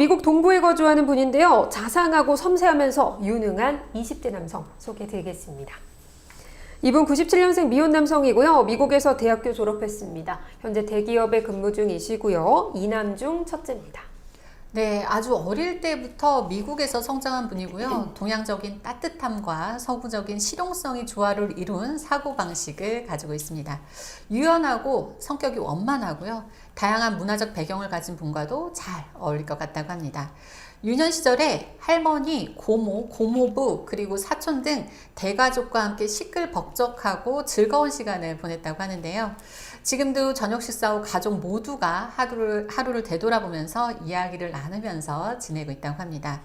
미국 동부에 거주하는 분인데요. 자상하고 섬세하면서 유능한 20대 남성 소개드리겠습니다. 이분 97년생 미혼 남성이고요. 미국에서 대학교 졸업했습니다. 현재 대기업에 근무 중이시고요. 이남 중 첫째입니다. 네, 아주 어릴 때부터 미국에서 성장한 분이고요. 동양적인 따뜻함과 서구적인 실용성이 조화를 이룬 사고방식을 가지고 있습니다. 유연하고 성격이 원만하고요. 다양한 문화적 배경을 가진 분과도 잘 어울릴 것 같다고 합니다. 유년 시절에 할머니, 고모, 고모부, 그리고 사촌 등 대가족과 함께 시끌벅적하고 즐거운 시간을 보냈다고 하는데요. 지금도 저녁 식사 후 가족 모두가 하루를, 하루를 되돌아보면서 이야기를 나누면서 지내고 있다고 합니다.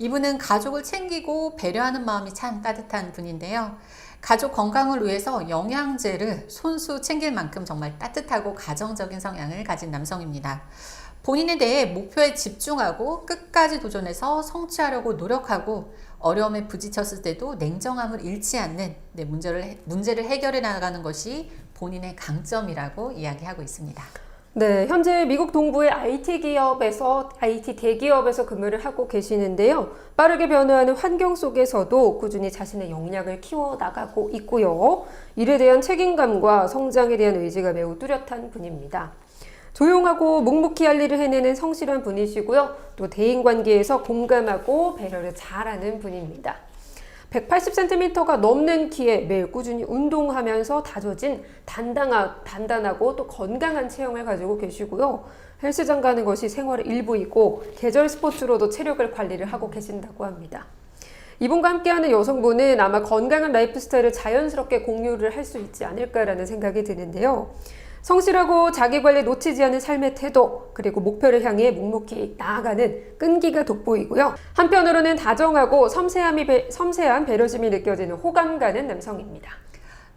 이분은 가족을 챙기고 배려하는 마음이 참 따뜻한 분인데요. 가족 건강을 위해서 영양제를 손수 챙길 만큼 정말 따뜻하고 가정적인 성향을 가진 남성입니다. 본인에 대해 목표에 집중하고 끝까지 도전해서 성취하려고 노력하고 어려움에 부딪혔을 때도 냉정함을 잃지 않는 네, 문제를, 해- 문제를 해결해 나가는 것이 본인의 강점이라고 이야기하고 있습니다. 네, 현재 미국 동부의 IT 기업에서 IT 대기업에서 근무를 하고 계시는데요. 빠르게 변화하는 환경 속에서도 꾸준히 자신의 역량을 키워 나가고 있고요. 일에 대한 책임감과 성장에 대한 의지가 매우 뚜렷한 분입니다. 조용하고 묵묵히 할 일을 해내는 성실한 분이시고요. 또 대인 관계에서 공감하고 배려를 잘하는 분입니다. 180cm가 넘는 키에 매일 꾸준히 운동하면서 다져진 단단하, 단단하고 또 건강한 체형을 가지고 계시고요. 헬스장 가는 것이 생활의 일부이고 계절 스포츠로도 체력을 관리를 하고 계신다고 합니다. 이분과 함께하는 여성분은 아마 건강한 라이프 스타일을 자연스럽게 공유를 할 수 있지 않을까라는 생각이 드는데요. 성실하고 자기 관리 놓치지 않은 삶의 태도, 그리고 목표를 향해 묵묵히 나아가는 끈기가 돋보이고요. 한편으로는 다정하고 섬세함이 배- 섬세한 배려심이 느껴지는 호감 가는 남성입니다.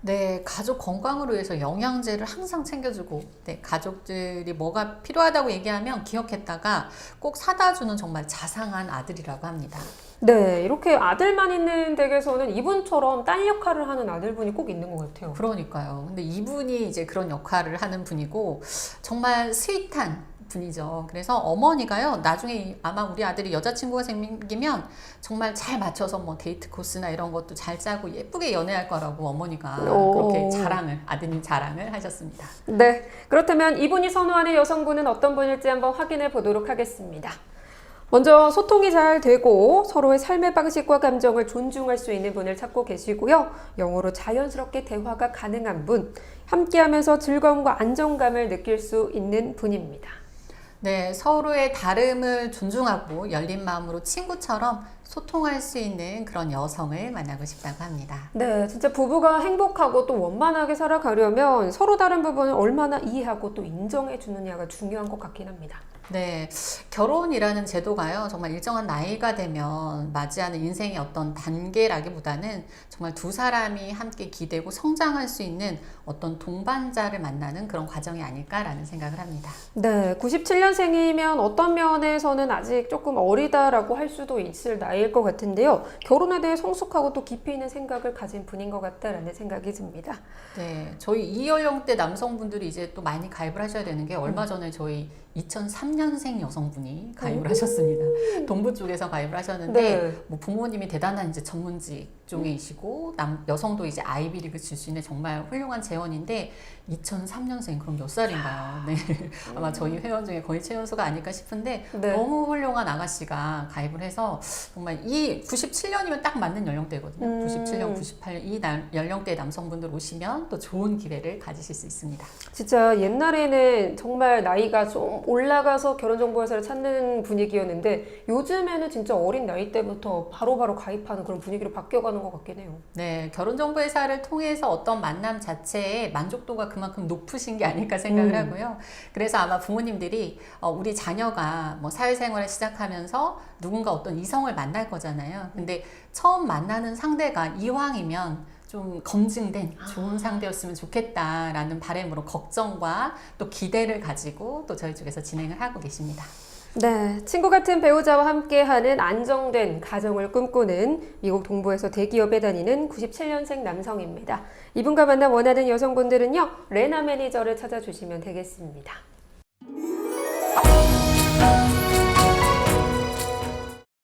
네, 가족 건강을 위해서 영양제를 항상 챙겨주고, 네, 가족들이 뭐가 필요하다고 얘기하면 기억했다가 꼭 사다 주는 정말 자상한 아들이라고 합니다. 네, 이렇게 아들만 있는 댁에서는 이분처럼 딸 역할을 하는 아들분이 꼭 있는 것 같아요. 그러니까요. 근데 이분이 이제 그런 역할을 하는 분이고, 정말 스윗한 분이죠. 그래서 어머니가요, 나중에 이- 아마 우리 아들이 여자친구가 생기면 정말 잘 맞춰서 뭐 데이트 코스나 이런 것도 잘 짜고 예쁘게 연애할 거라고 어머니가 오. 그렇게 자랑을, 아드님 자랑을 하셨습니다. 네, 그렇다면 이분이 선호하는 여성분은 어떤 분일지 한번 확인해 보도록 하겠습니다. 먼저 소통이 잘 되고 서로의 삶의 방식과 감정을 존중할 수 있는 분을 찾고 계시고요. 영어로 자연스럽게 대화가 가능한 분, 함께하면서 즐거움과 안정감을 느낄 수 있는 분입니다. 네, 서로의 다름을 존중하고 열린 마음으로 친구처럼 소통할 수 있는 그런 여성을 만나고 싶다고 합니다. 네, 진짜 부부가 행복하고 또 원만하게 살아가려면 서로 다른 부분을 얼마나 이해하고 또 인정해 주느냐가 중요한 것 같긴 합니다. 네, 결혼이라는 제도가요, 정말 일정한 나이가 되면 맞이하는 인생의 어떤 단계라기보다는 정말 두 사람이 함께 기대고 성장할 수 있는 어떤 동반자를 만나는 그런 과정이 아닐까라는 생각을 합니다. 네, 97년생이면 어떤 면에서는 아직 조금 어리다라고 할 수도 있을 나이일 것 같은데요. 결혼에 대해 성숙하고 또 깊이 있는 생각을 가진 분인 것 같다라는 생각이 듭니다. 네, 저희 이 연령대 남성분들이 이제 또 많이 가입을 하셔야 되는 게 얼마 전에 저희 2003년 생 여성분이 가입을 하셨습니다. 동부 쪽에서 가입을 하셨는데 네. 뭐 부모님이 대단한 이제 전문직 종이시고 남 여성도 이제 아이비리그 출신의 정말 훌륭한 재원인데 2003년생 그럼 몇 살인가요? 네. 아마 저희 회원 중에 거의 최연소가 아닐까 싶은데 네. 너무 훌륭한 아가씨가 가입을 해서 정말 이 97년이면 딱 맞는 연령대거든요. 음. 97년, 98년 이 날- 연령대 남성분들 오시면 또 좋은 기회를 가지실 수 있습니다. 진짜 옛날에는 정말 나이가 좀 올라가서 결혼정보회사를 찾는 분위기였는데 요즘에는 진짜 어린 나이 때부터 바로 바로 가입하는 그런 분위기로 바뀌어가는 것 같긴 해요. 네, 결혼정보회사를 통해서 어떤 만남 자체의 만족도가 그만큼 높으신 게 아닐까 생각을 음. 하고요. 그래서 아마 부모님들이 어, 우리 자녀가 뭐 사회생활을 시작하면서 누군가 어떤 이성을 만날 거잖아요. 근데 처음 만나는 상대가 이왕이면 좀 검증된 좋은 상대였으면 좋겠다라는 바람으로 걱정과 또 기대를 가지고 또 저희 쪽에서 진행을 하고 계십니다. 네, 친구 같은 배우자와 함께하는 안정된 가정을 꿈꾸는 미국 동부에서 대기업에 다니는 97년생 남성입니다. 이분과 만나 원하는 여성분들은요, 레나 매니저를 찾아주시면 되겠습니다.